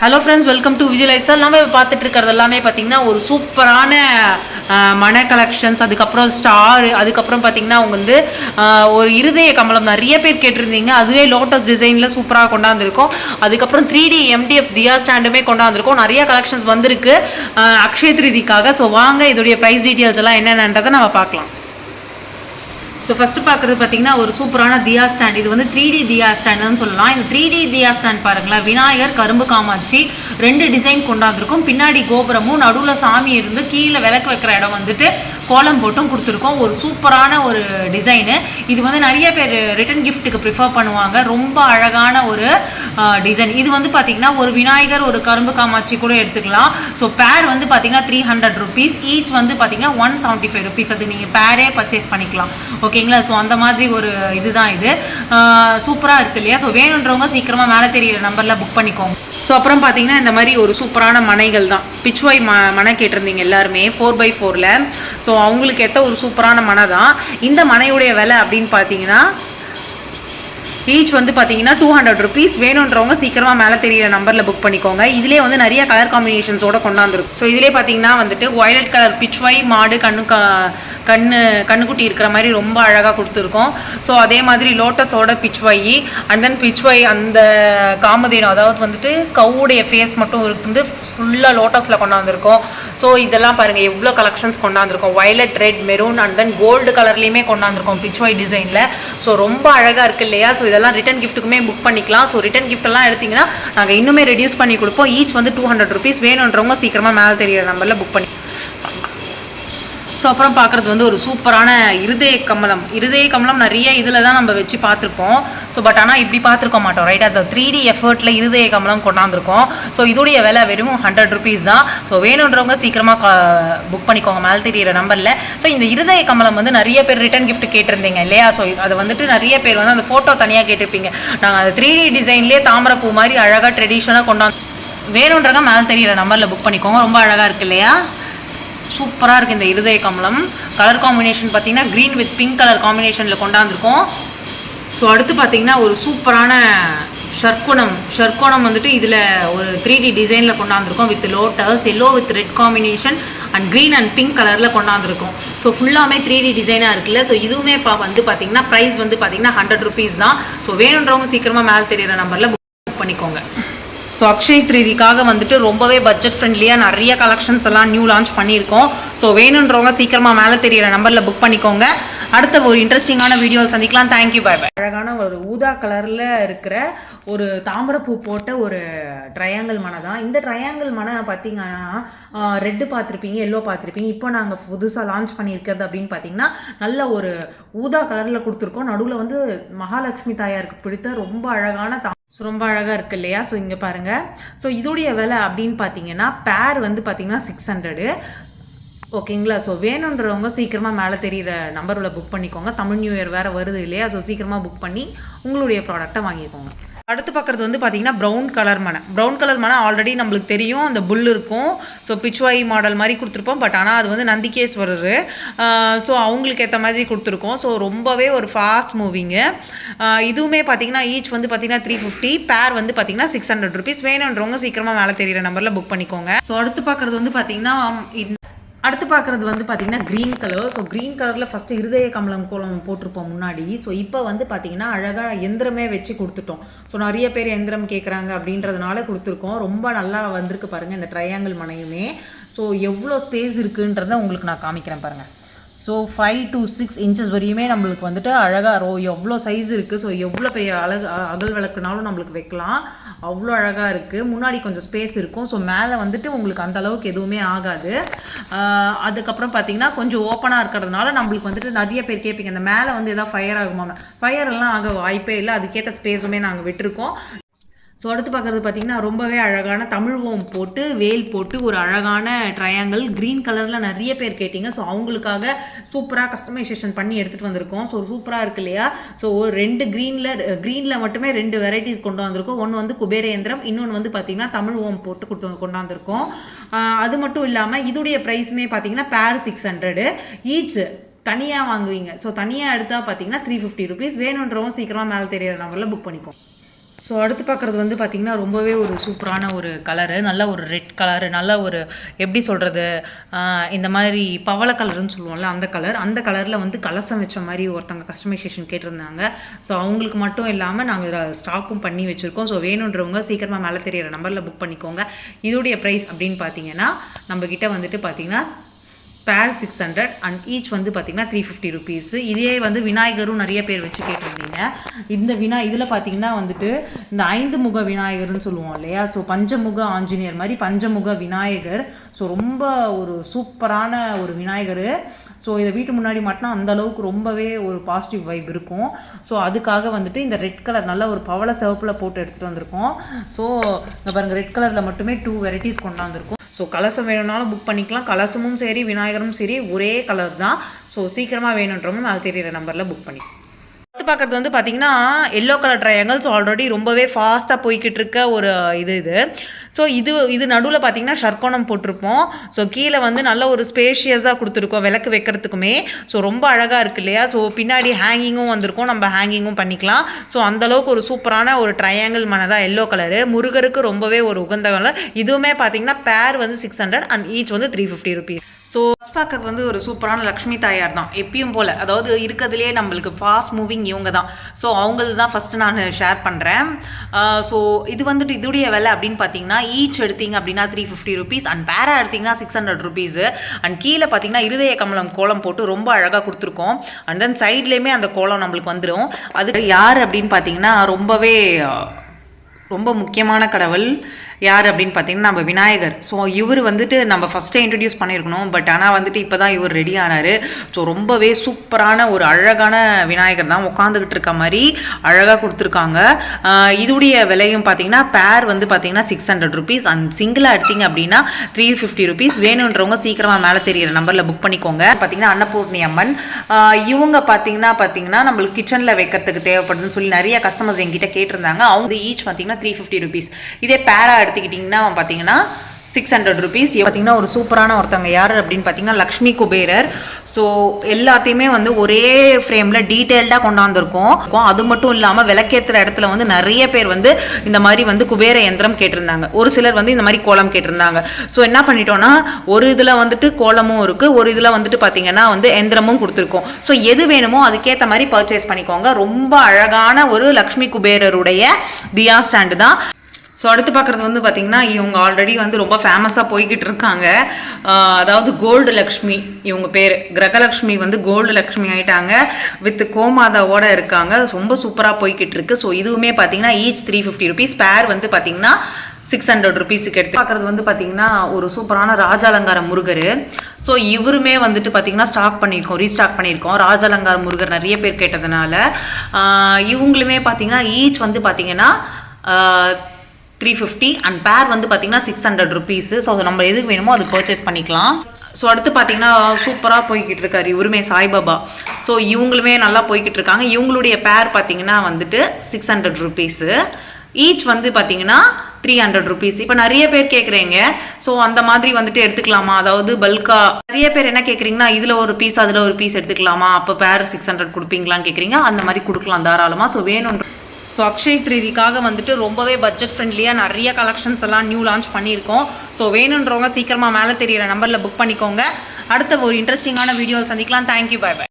Hello friends welcome to Vijay life sir நம்ம இப்போ பார்த்துட்டு இருக்கிறது எல்லாமே பார்த்தீங்கன்னா ஒரு சூப்பரான மன கலெக்ஷன்ஸ் அதுக்கப்புறம் ஸ்டார் அதுக்கப்புறம் பார்த்தீங்கன்னா அவங்க வந்து ஒரு இருதய கமலம் நிறைய பேர் கேட்டிருந்தீங்க. அதுவே லோட்டஸ் டிசைனில் சூப்பராக கொண்டாந்துருக்கோம். அதுக்கப்புறம் த்ரீ டி எம்டிஎஃப் தியா ஸ்டாண்டுமே கொண்டாந்துருக்கோம். நிறைய கலெக்ஷன்ஸ் வந்திருக்கு. அக்ஷய திருதிக்காக. ஸோ வாங்க இதோடைய ப்ரைஸ் டீட்டெயில்ஸ் எல்லாம் என்னென்னன்றதை நம்ம பார்க்கலாம். ஸோ ஃபஸ்ட்டு பார்க்குறது பார்த்தீங்கன்னா ஒரு சூப்பரான தியா ஸ்டாண்ட். இது வந்து த்ரீ டி தியா ஸ்டாண்டுன்னு சொல்லலாம். இந்த த்ரீ டி தியா ஸ்டாண்ட் பாருங்களேன். விநாயகர் கரும்பு காமாட்சி ரெண்டு டிசைன் கொண்டாந்துருக்கும். பின்னாடி கோபுரமும் நடுவில் சாமி இருந்து கீழே விளக்கு வைக்கிற இடம் வந்துட்டு கோலம் போட்டும் கொடுத்துருக்கோம். ஒரு சூப்பரான ஒரு டிசைனு இது வந்து நிறைய பேர் ரிட்டன் கிஃப்ட்டுக்கு ப்ரிஃபர் பண்ணுவாங்க. ரொம்ப அழகான ஒரு டிசைன் இது வந்து பார்த்தீங்கன்னா ஒரு விநாயகர் ஒரு கரும்பு காமாட்சி கூட எடுத்துக்கலாம். ஸோ பேர் வந்து பார்த்தீங்கன்னா த்ரீ ஹண்ட்ரட் ருபீஸ் ஈச் வந்து பார்த்தீங்கன்னா ஒன் செவன்ட்டி ஃபைவ் ருபீஸ் அது நீங்கள் பேரே பர்ச்சேஸ் பண்ணிக்கலாம். ஓகே ஓகேங்களா? ஸோ அந்த மாதிரி ஒரு இதுதான் இது. சூப்பராக இருக்கு இல்லையா? ஸோ வேணுன்றவங்க சீக்கிரமாக மேலே தெரியிற நம்பரில் புக் பண்ணிக்கோங்க. ஸோ அப்புறம் பார்த்தீங்கன்னா இந்த மாதிரி ஒரு சூப்பரான மனைகள் தான். பிச்வாய் ம மனை கேட்டிருந்தீங்க எல்லாருமே ஃபோர் பை ஃபோரில் ஸோ அவங்களுக்கு ஏற்ற ஒரு சூப்பரான மனை தான். இந்த மனையுடைய விலை அப்படின்னு பார்த்தீங்கன்னா ஈச் வந்து பார்த்தீங்கன்னா டூ ஹண்ட்ரட் ருபீஸ் வேணுன்றவங்க சீக்கிரமாக மேலே தெரியிற நம்பரில் புக் பண்ணிக்கோங்க. இதிலே வந்து நிறைய கலர் காம்பினேஷன்ஸோட கொண்டாந்துருக்கும். ஸோ இதிலே பார்த்தீங்கன்னா வந்துட்டு ஒயலட் கலர் பிச்வாய் மாடு கண்ணு கா கண்ணு கண்ணுக்குட்டி இருக்கிற மாதிரி ரொம்ப அழகாக கொடுத்துருக்கோம். ஸோ அதே மாதிரி லோட்டஸோட பிச்வாயி அண்ட் தென் பிச்வாய் அந்த காமதேனு அதாவது வந்துட்டு கவுடைய ஃபேஸ் மட்டும் இருந்து ஃபுல்லாக லோட்டஸில் கொண்டாந்துருக்கோம். ஸோ இதெல்லாம் பாருங்கள் எவ்வளோ collections கொண்டாந்துருக்கோம். Violet red maroon and then gold கலர்லேயுமே கொண்டாந்துருக்கோம் பிச்வாய் டிசைனில் ஸோ ரொம்ப அழகாக இருக்கு இல்லையா? ஸோ இதெல்லாம் ரிட்டன் கிஃப்ட்டுக்குமே புக் பண்ணிக்கலாம். ஸோ ரிட்டன் கிஃப்ட்லாம் எடுத்திங்கன்னா எடுத்தீங்கன்னா நாங்கள் இன்னுமே ரெடியூஸ் பண்ணி கொடுப்போம். ஈச் வந்து டூ ஹண்ட்ரட் ருபீஸ் வேணுன்றவங்க சீக்கிரமாக மேலே தெரியிற நம்பரில் புக் பண்ணி ஸோ அப்புறம் பார்க்குறது வந்து ஒரு சூப்பரான இருதய கமலம். இருதய கமலம் நிறைய இதில் தான் நம்ம வச்சு பார்த்துருப்போம். ஸோ பட் ஆனால் இப்படி பார்த்துருக்க மாட்டோம் ரைட் அந்த த்ரீ டி எஃபர்ட்டில் இருதய கமலம் கொண்டாந்துருக்கோம். ஸோ இதோடைய விலை வெறும் ஹண்ட்ரட் ருபீஸ் தான். ஸோ வேணுன்றவங்க சீக்கிரமாக புக் பண்ணிக்கோங்க. மேல் தெரியிற நம்பரில் ஸோ இந்த இருதய கமலம் வந்து நிறைய பேர் ரிட்டன் கிஃப்ட் கேட்டிருந்தீங்க இல்லையா? ஸோ அது வந்துட்டு நிறைய பேர் வந்து அந்த ஃபோட்டோ தனியாக கேட்டிருப்பீங்க. நாங்கள் அந்த த்ரீ டி டிசைன்லேயே தாமரைப்பூ மாதிரி அழகாக ட்ரெடிஷனாக கொண்டாந்து வேணுன்றவங்க மேல் தெரியிற நம்பரில் புக் பண்ணிக்கோங்க. ரொம்ப அழகாக இருக்கு இல்லையா? சூப்பராக இருக்குது இந்த இருதய கமலம். கலர் காம்பினேஷன் பார்த்தீங்கன்னா க்ரீன் வித் பிங்க் கலர் காம்பினேஷனில் கொண்டாந்துருக்கோம். ஸோ அடுத்து பார்த்தீங்கன்னா ஒரு சூப்பரான ஷர்கோணம். ஷர்க்கோணம் வந்துட்டு இதில் ஒரு த்ரீ டி டிசைனில் கொண்டாந்துருக்கோம் with lotus yellow with red combination and green and pink கலரில் கொண்டாந்துருக்கோம். ஸோ ஃபுல்லாமே த்ரீ டி டிசைனாக இருக்குல்ல. ஸோ இதுவுமே பா வந்து பார்த்தீங்கன்னா ப்ரைஸ் வந்து பார்த்தீங்கன்னா ஹண்ட்ரட் ருபீஸ் தான். ஸோ வேணுன்றவங்க சீக்கிரமாக மேலே தெரியிற நம்பரில் புக் பண்ணிக்கோங்க. ஸோ அக்ஷய் த்ரீதிக்காக வந்துட்டு ரொம்பவே பட்ஜெட் ஃப்ரெண்ட்லியாக நிறைய கலெக்ஷன்ஸ் எல்லாம் நியூ லான்ச் பண்ணியிருக்கோம். ஸோ வேணுன்றவங்க சீக்கிரமாக மேலே தெரியிற நம்பரில் புக் பண்ணிக்கோங்க. அடுத்த ஒரு இன்ட்ரெஸ்டிங்கான வீடியோ சந்திக்கலாம். தேங்க்யூ பாய் பாய் அழகான ஒரு ஊதா கலரில் இருக்கிற ஒரு தாமரப்பூ போட்ட ஒரு ட்ரையாங்கிள் மனை தான். இந்த ட்ரையாங்கிள் மனை பார்த்தீங்கன்னா ரெட்டு பார்த்துருப்பீங்க எல்லோ பார்த்துருப்பீங்க இப்போ நாங்கள் புதுசாக லான்ச் பண்ணியிருக்கிறது அப்படின்னு பார்த்தீங்கன்னா நல்ல ஒரு ஊதா கலரில் கொடுத்துருக்கோம். நடுவில் வந்து மகாலட்சுமி தாயாருக்கு பிடித்த ரொம்ப அழகான தா ஸோ ரொம்ப அழகாக இருக்கு இல்லையா? ஸோ இங்கே பாருங்கள் ஸோ இதோடைய விலை அப்படின்னு பார்த்தீங்கன்னா பேர் வந்து பார்த்தீங்கன்னா சிக்ஸ் ஹண்ட்ரடு ஓகேங்களா ஸோ வேணுன்றவங்க சீக்கிரமாக மேலே தெரியிற நம்பரில் புக் பண்ணிக்கோங்க. தமிழ் நியூ இயர் வேறு வருது இல்லையா? ஸோ சீக்கிரமாக புக் பண்ணி உங்களுடைய ப்ராடக்ட்டை வாங்கிக்கோங்க. அடுத்து பார்க்குறது வந்து பார்த்தீங்கன்னா ப்ரௌன் கலர் மனை. ப்ரௌன் கலர் மனை ஆல்ரெடி நம்மளுக்கு தெரியும். அந்த புல் இருக்கும். ஸோ பிச்வாய் மாடல் மாதிரி கொடுத்துருப்போம். பட் ஆனால் அது வந்து நந்திகேஸ்வரர். ஸோ அவங்களுக்கு ஏற்ற மாதிரி கொடுத்துருக்கோம். ஸோ ரொம்பவே ஒரு ஃபாஸ்ட் மூவிங்கு இதுவுமே பார்த்தீங்கன்னா ஈச் வந்து பார்த்தீங்கன்னா த்ரீ ஃபிஃப்டி பேர் வந்து பார்த்தீங்கன்னா சிக்ஸ் ஹண்ட்ரட் ருபீஸ் வேணுன்றவங்க சீக்கிரமாக மேலே தெரியிற நம்பரில் புக் பண்ணிக்கோங்க. ஸோ அடுத்து பார்க்குறது வந்து பார்த்திங்கன்னா அடுத்து பார்க்குறது வந்து பார்த்தீங்கன்னா க்ரீன் கலர் ஸோ க்ரீன் கலரில் ஃபஸ்ட்டு இருதய கமலம் கோலம் போட்டிருப்போம் முன்னாடி. ஸோ இப்போ வந்து பார்த்தீங்கன்னா அழகாக எந்திரமே வச்சு கொடுத்துட்டோம். ஸோ நிறைய பேர் எந்திரம் கேட்குறாங்க அப்படின்றதுனால கொடுத்துருக்கோம். ரொம்ப நல்லா வந்திருக்கு பாருங்கள் இந்த ட்ரையாங்கிள் மனையுமே. ஸோ எவ்வளோ ஸ்பேஸ் இருக்குன்றதை உங்களுக்கு நான் காமிக்கிறேன் பாருங்கள் so five to six inches வரையுமே நம்மளுக்கு வந்துட்டு அழகாக ரோ எவ்வளோ சைஸ் இருக்குது ஸோ எவ்வளோ பெரிய அழகு அகல் விளக்குனாலும் நம்மளுக்கு வைக்கலாம். அவ்வளோ அழகாக இருக்குது முன்னாடி கொஞ்சம் ஸ்பேஸ் இருக்கும். ஸோ மேலே வந்துட்டு உங்களுக்கு அந்த அளவுக்கு எதுவுமே ஆகாது. அதுக்கப்புறம் பார்த்தீங்கன்னா கொஞ்சம் ஓப்பனாக இருக்கிறதுனால நம்மளுக்கு வந்துட்டு நிறைய பேர் கேட்பீங்க அந்த மேலே வந்து எதாவது ஃபயர் ஆகுமா ஃபயர் எல்லாம் ஆக வாய்ப்பே இல்லை. அதுக்கேற்ற ஸ்பேஸுமே நாங்கள் விட்டுருக்கோம். ஸோ அடுத்து பார்க்குறது பார்த்தீங்கன்னா ரொம்பவே அழகான தமிழ் ஓம் போட்டு வேல் போட்டு ஒரு அழகான ட்ரையாங்கிள் க்ரீன் கலரில் நிறைய பேர் கேட்டிங்க. ஸோ அவங்களுக்காக சூப்பராக கஸ்டமைசேஷன் பண்ணி எடுத்துகிட்டு வந்திருக்கோம். ஸோ சூப்பராக இருக்கு இல்லையா? ஸோ ஒரு ரெண்டு க்ரீனில் க்ரீனில் மட்டுமே ரெண்டு வெரைட்டிஸ் கொண்டு வந்திருக்கோம். ஒன்று வந்து குபேரேந்திரம் இன்னொன்று வந்து பார்த்திங்கன்னா தமிழ் ஓம் போட்டு கொண்டு கொண்டாந்துருக்கோம் அது மட்டும் இல்லாமல் இதோடைய ப்ரைஸுமே பார்த்தீங்கன்னா பேர் சிக்ஸ் ஹண்ட்ரடு ஈச் தனியாக வாங்குவீங்க. ஸோ தனியாக எடுத்தால் பார்த்தீங்கன்னா த்ரீ ஃபிஃப்டி ருபீஸ் வேணுன்றவும் சீக்கிரமாக மேலே தெரியிற நம்பரில் புக் பண்ணிக்கோ. ஸோ அடுத்து பார்க்குறது வந்து பார்த்திங்கன்னா ரொம்பவே ஒரு சூப்பரான ஒரு கலரு நல்ல ஒரு ரெட் கலரு நல்ல ஒரு எப்படி சொல்கிறது இந்த மாதிரி பவள கலருன்னு சொல்லுவோம்ல அந்த கலர் அந்த கலரில் வந்து கலசம் வச்ச மாதிரி ஒருத்தங்க கஸ்டமைசேஷன் கேட்டிருந்தாங்க. ஸோ அவங்களுக்கு மட்டும் இல்லாமல் நாங்கள் ஸ்டாக்கும் பண்ணி வச்சுருக்கோம். ஸோ வேணுன்றவங்க சீக்கிரமாக மேலே தெரியிற நம்பரில் புக் பண்ணிக்கோங்க. இதோடைய ப்ரைஸ் அப்படின்னு பார்த்தீங்கன்னா நம்மக்கிட்ட வந்துட்டு பார்த்தீங்கன்னா பேர் சிக்ஸ் ஹண்ட்ரட் அண்ட் ஈச் வந்து பார்த்தீங்கன்னா த்ரீ ஃபிஃப்டி ருபீஸ் இதே வந்து விநாயகரும் நிறைய பேர் வச்சு கேட்டிருந்தீங்க. இந்த வினா இதில் பார்த்தீங்கன்னா வந்துட்டு இந்த ஐந்து முக விநாயகர்னு சொல்லுவோம் இல்லையா? ஸோ பஞ்சமுக ஆஞ்சநேயர் மாதிரி பஞ்சமுக விநாயகர். ஸோ ரொம்ப ஒரு சூப்பரான ஒரு விநாயகர். ஸோ இதை வீட்டு முன்னாடி மாட்டினா அந்த அளவுக்கு ரொம்பவே ஒரு பாசிட்டிவ் வைப் இருக்கும். ஸோ அதுக்காக வந்துட்டு இந்த ரெட் கலர் நல்ல ஒரு பவள சிவப்பில் போட்டு எடுத்துகிட்டு வந்திருக்கோம். ஸோ இங்கே பாருங்கள் ரெட் கலரில் மட்டுமே டூ வெரைட்டிஸ் கொண்டாந்துருக்கோம். ஸோ கலசம் வேணும்னாலும் புக் பண்ணிக்கலாம். கலசமும் சரி விநாயகர் விநாயகரும் சரி ஒரே கலர் தான். ஸோ சீக்கிரமாக வேணுன்றவங்க நான் தெரியிற நம்பரில் புக் பண்ணி. அடுத்து பார்க்குறது வந்து பார்த்தீங்கன்னா எல்லோ கலர் ட்ரையாங்கிள்ஸ் ஆல்ரெடி ரொம்பவே ஃபாஸ்ட்டாக போய்கிட்டு இருக்க ஒரு இது இது. ஸோ இது இது நடுவில் பார்த்தீங்கன்னா ஷர்க்கோணம் போட்டிருப்போம். ஸோ கீழே வந்து நல்ல ஒரு ஸ்பேஷியஸாக கொடுத்துருக்கோம் விளக்கு வைக்கிறதுக்குமே. ஸோ ரொம்ப அழகாக இருக்கு இல்லையா? ஸோ பின்னாடி ஹேங்கிங்கும் வந்திருக்கும். நம்ம ஹேங்கிங்கும் பண்ணிக்கலாம். ஸோ அந்தளவுக்கு ஒரு சூப்பரான ஒரு ட்ரையாங்கிள் மனதாக எல்லோ கலரு முருகருக்கு ரொம்பவே ஒரு உகந்த கலர் இதுவுமே பார்த்தீங்கன்னா பேர் வந்து சிக்ஸ் ஹண்ட்ரட் அண்ட் ஈச் வந்து த்ரீ ஃபிஃப்டி ருபீஸ் ஸோ பார்க்கறது வந்து ஒரு சூப்பரான லக்ஷ்மி தாயார் தான். எப்பயும் போல். அதாவது இருக்கிறதுலே நம்மளுக்கு ஃபாஸ்ட் மூவிங் இவங்க தான். ஸோ அவங்களது தான் ஃபஸ்ட்டு நான் ஷேர் பண்ணுறேன் ஸோ இது வந்துட்டு இதுடைய விலை அப்படின்னு பார்த்தீங்கன்னா ஈச் எடுத்தீங்க அப்படின்னா த்ரீ ஃபிஃப்டி ருபீஸ் அண்ட் பேரா எடுத்தீங்கன்னா சிக்ஸ் ஹண்ட்ரட் ருபீஸு அண்ட் கீழே பார்த்தீங்கன்னா இருதய கமலம் கோலம் போட்டு ரொம்ப அழகாக கொடுத்துருக்கோம். அண்ட் தென் சைட்லேயுமே அந்த கோலம் நம்மளுக்கு வந்துடும் அது யார் அப்படின்னு பார்த்தீங்கன்னா ரொம்பவே ரொம்ப முக்கியமான கடவுள். யார் அப்படின்னு பார்த்தீங்கன்னா நம்ம விநாயகர். ஸோ இவர் வந்துட்டு நம்ம ஃபஸ்ட்டே இன்ட்ரடியூஸ் பண்ணியிருக்கணும் பட் ஆனால் வந்துட்டு இப்போ தான் இவர் ரெடி ஆனார். ஸோ ரொம்பவே சூப்பரான ஒரு அழகான விநாயகர் தான் உட்காந்துக்கிட்டு இருக்க மாதிரி அழகாக கொடுத்துருக்காங்க. இதுடைய விலையும் பார்த்தீங்கன்னா பேர் வந்து பார்த்தீங்கன்னா சிக்ஸ் ஹண்ட்ரட் ருபீஸ் அண்ட் சிங்கிளாக எடுத்தீங்க அப்படின்னா த்ரீ ஃபிஃப்டி ருபீஸ் வேணுன்றவங்க சீக்கிரமாக மேலே தெரியிற நம்பரில் புக் பண்ணிக்கோங்க. பார்த்தீங்கன்னா அன்னபூர்ணி அம்மன். இவங்க பார்த்தீங்கன்னா பார்த்தீங்கன்னா நம்மளுக்கு கிச்சனில் வைக்கிறதுக்கு தேவைப்படுதுன்னு சொல்லி நிறைய கஸ்டமர்ஸ் எங்கிட்ட கேட்டிருந்தாங்க. அவங்க ஈச் பார்த்தீங்கன்னா த்ரீ ஃபிஃப்டி ருபீஸ் இதே பேரா எடுத்துக்கிட்டிங்கன்னா பார்த்தீங்கன்னா சிக்ஸ் ஹண்ட்ரட் ருபீஸ் பார்த்தீங்கன்னா ஒரு சூப்பரான ஒருத்தவங்க யார் அப்படின்னு பார்த்தீங்கன்னா லக்ஷ்மி குபேரர். ஸோ எல்லாத்தையுமே வந்து ஒரே ஃப்ரேமில் டீட்டெயில்டாக கொண்டாந்துருக்கோம். அது மட்டும் இல்லாமல் விளக்கேற்றுற இடத்துல வந்து நிறைய பேர் வந்து இந்த மாதிரி வந்து குபேர யந்திரம் கேட்டிருந்தாங்க. ஒரு சிலர் வந்து இந்த மாதிரி கோலம் கேட்டிருந்தாங்க. ஸோ என்ன பண்ணிட்டோம்னா ஒரு இதில் வந்துட்டு கோலமும் இருக்குது ஒரு இதில் வந்துட்டு பார்த்தீங்கன்னா வந்து எந்திரமும் கொடுத்துருக்கோம். ஸோ எது வேணுமோ அதுக்கேற்ற மாதிரி பர்ச்சேஸ் பண்ணிக்கோங்க. ரொம்ப அழகான ஒரு லக்ஷ்மி குபேரருடைய தியா ஸ்டாண்டு தான். ஸோ அடுத்து பார்க்குறது வந்து பார்த்திங்கன்னா இவங்க ஆல்ரெடி வந்து ரொம்ப ஃபேமஸாக போய்கிட்டு இருக்காங்க. அதாவது கோல்டு லக்ஷ்மி இவங்க பேர். கிரகலக்ஷ்மி வந்து கோல்டு லக்ஷ்மி ஆயிட்டாங்க. வித் கோமாதாவோட இருக்காங்க. ரொம்ப சூப்பராக போய்கிட்டு இருக்கு. ஸோ இதுவுமே பார்த்தீங்கன்னா ஈச் த்ரீ ஃபிஃப்டி ருபீஸ் பேர் வந்து பார்த்தீங்கன்னா சிக்ஸ் ஹண்ட்ரட் ருபீஸுக்கு எடுத்து பார்க்குறது வந்து பார்த்தீங்கன்னா ஒரு சூப்பரான ராஜாலங்கார முருகர். ஸோ இவருமே வந்துட்டு பார்த்தீங்கன்னா ஸ்டாக் பண்ணியிருக்கோம் ரீஸ்டாக் பண்ணியிருக்கோம். ராஜாலங்கார முருகர் நிறைய பேர் கேட்டதுனால இவங்களுமே பார்த்தீங்கன்னா ஈச் வந்து பார்த்தீங்கன்னா த்ரீ ஃபிஃப்டி அண்ட் பேர் வந்து பார்த்தீங்கன்னா சிக்ஸ் ஹண்ட்ரட் ருபீஸு ஸோ நம்ம எதுக்கு வேணுமோ அது பர்ச்சேஸ் பண்ணிக்கலாம். ஸோ அடுத்து பார்த்தீங்கன்னா சூப்பராக போய்கிட்டு இருக்காரு இவருமே சாய்பாபா ஸோ இவங்களுமே நல்லா போய்கிட்டு இருக்காங்க. இவங்களுடைய பேர் பார்த்தீங்கன்னா வந்துட்டு சிக்ஸ் ஹண்ட்ரட் ருபீஸு ஈச் வந்து பார்த்தீங்கன்னா த்ரீ ஹண்ட்ரட் ருபீஸ் இப்போ நிறைய பேர் கேட்குறீங்க ஸோ அந்த மாதிரி வந்துட்டு எடுத்துக்கலாமா? அதாவது பல்கா நிறைய பேர் என்ன கேட்குறீங்கன்னா இதில் ஒரு பீஸ் அதில் ஒரு பீஸ் எடுத்துக்கலாமா? அப்போ பேர் சிக்ஸ் ஹண்ட்ரட் கொடுப்பீங்களான்னு கேட்குறீங்க அந்த மாதிரி கொடுக்கலாம் தாராளமாக ஸோ வேணும் ஸோ அக்ஷய் த்ரீதிக்காக வந்துட்டு ரொம்பவே பட்ஜெட் ஃப்ரெண்ட்லியாக நிறைய கலெக்ஷன்ஸ் எல்லாம் நியூ லான்ச் பண்ணியிருக்கோம். ஸோ வேணுன்றவங்க சீக்கிரமாக மேலே தெரியிற நம்பரில் புக் பண்ணிக்கோங்க. அடுத்த ஒரு இன்ட்ரெஸ்டிங்கான வீடியோவில் சந்திக்கலாம். Thank you bye by